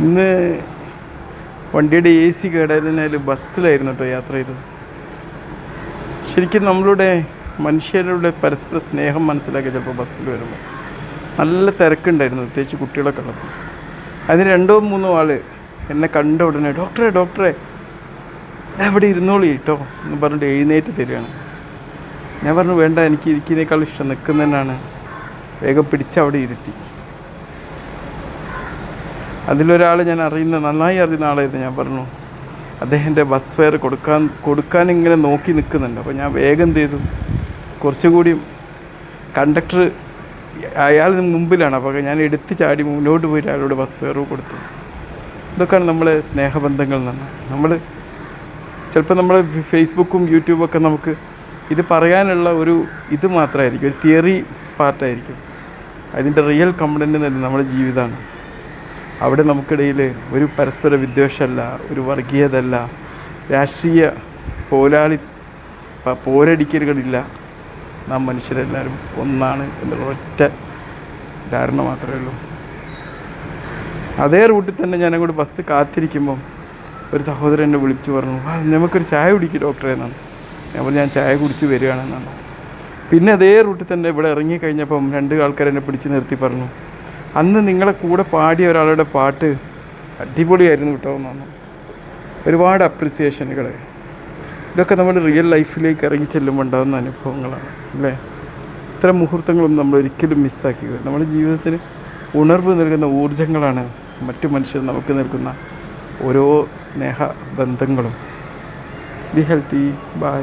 ഇന്ന് വണ്ടിയുടെ A C കേടായിരുന്നാലും ബസ്സിലായിരുന്നു കേട്ടോ യാത്ര ചെയ്തത്. ശരിക്കും നമ്മളുടെ മനുഷ്യരുടെ പരസ്പര സ്നേഹം മനസ്സിലാക്കി ചിലപ്പോൾ ബസ്സിൽ വരുമ്പോൾ. നല്ല തിരക്കുണ്ടായിരുന്നു പ്രത്യേകിച്ച് കുട്ടികളൊക്കെ ഉള്ളപ്പോൾ. അതിന് രണ്ടോ മൂന്നോ ആൾ എന്നെ കണ്ട ഉടനെ ഡോക്ടറെ ഡോക്ടറെ ഇവിടെ ഇരുന്നോളി കേട്ടോ എന്ന് പറഞ്ഞിട്ട് എഴുന്നേറ്റ് തരികയാണ്. ഞാൻ പറഞ്ഞു വേണ്ട എനിക്ക് ഇരിക്കുന്നേക്കാൾ ഇഷ്ടം നിൽക്കുന്നതിനാണ്. വേഗം പിടിച്ച് അവിടെ ഇരുത്തി. അതിലൊരാൾ ഞാൻ അറിയുന്ന നന്നായി അറിയുന്ന ആളായിരുന്നു ഞാൻ പറഞ്ഞു. അദ്ദേഹത്തിന്റെ ബസ് ഫെയർ കൊടുക്കാൻ കൊടുക്കാൻ ഇങ്ങനെ നോക്കി നിൽക്കുന്നുണ്ട്. അപ്പോൾ ഞാൻ വേഗം ചെയ്തു? കുറച്ചുകൂടി കണ്ടക്ടർ അയാൾ മുമ്പിലാണ്. അപ്പോൾ ഞാൻ എടുത്ത് ചാടി മുന്നോട്ട് പോയി അയാളോട് ബസ് ഫെയർ കൊടുത്തു. ഇതൊക്കെയാണ് നമ്മളെ സ്നേഹബന്ധങ്ങൾ എന്ന് നമ്മൾ ചിലപ്പോൾ നമ്മൾ ഫേസ്ബുക്കും യൂട്യൂബൊക്കെ നമുക്ക് ഇത് പറയാനുള്ള ഒരു ഇത് മാത്രമായിരിക്കും. ഒരു തിയറി പാർട്ടായിരിക്കും അതിന്റെ റിയൽ കമ്പണന്റ് തന്നെ നമ്മുടെ ജീവിതമാണ്. അവിടെ നമുക്കിടയിൽ ഒരു പരസ്പര വിദ്വേഷമല്ല ഒരു വർഗീയതല്ല രാഷ്ട്രീയ പോരാളി പോരടിക്കലുകളില്ല. നാം മനുഷ്യരെല്ലാവരും ഒന്നാണ് എന്നുള്ള ഒറ്റ ധാരണ മാത്രമേ ഉള്ളൂ. അതേ റൂട്ടിൽ തന്നെ ഞാൻ അങ്ങോട്ട് ബസ് കാത്തിരിക്കുമ്പം ഒരു സഹോദരൻ എന്നെ വിളിച്ചു പറഞ്ഞു നമുക്കൊരു ചായ കുടിക്കും ഡോക്ടറെ എന്നാണ്. ഞാൻ പറഞ്ഞു ഞാൻ ചായ കുടിച്ച് വരികയാണെന്നാണ് പിന്നെ അതേ റൂട്ടിൽ തന്നെ ഇവിടെ ഇറങ്ങി കഴിഞ്ഞപ്പം രണ്ട് ആൾക്കാരെന്നെ പിടിച്ച് നിർത്തി പറഞ്ഞു അന്ന് നിങ്ങളെ കൂടെ പാടിയ ഒരാളുടെ പാട്ട് അടിപൊളിയായിരുന്നു കേട്ടോ എന്നാണ്. ഒരുപാട് അപ്രിസിയേഷനുകൾ ഇതൊക്കെ നമ്മൾ റിയൽ ലൈഫിലേക്ക് ഇറങ്ങി ചെല്ലുമ്പോൾ ഉണ്ടാകുന്ന അനുഭവങ്ങളാണ് അല്ലേ? ഇത്തരം മുഹൂർത്തങ്ങളൊന്നും നമ്മൾ ഒരിക്കലും മിസ്സാക്കുക നമ്മുടെ ജീവിതത്തിന് ഉണർവ് നൽകുന്ന ഊർജങ്ങളാണ് മറ്റു മനുഷ്യർ നമുക്ക് നൽകുന്ന ഓരോ സ്നേഹ ബന്ധങ്ങളും ബി ഹെൽത്തി ബൈ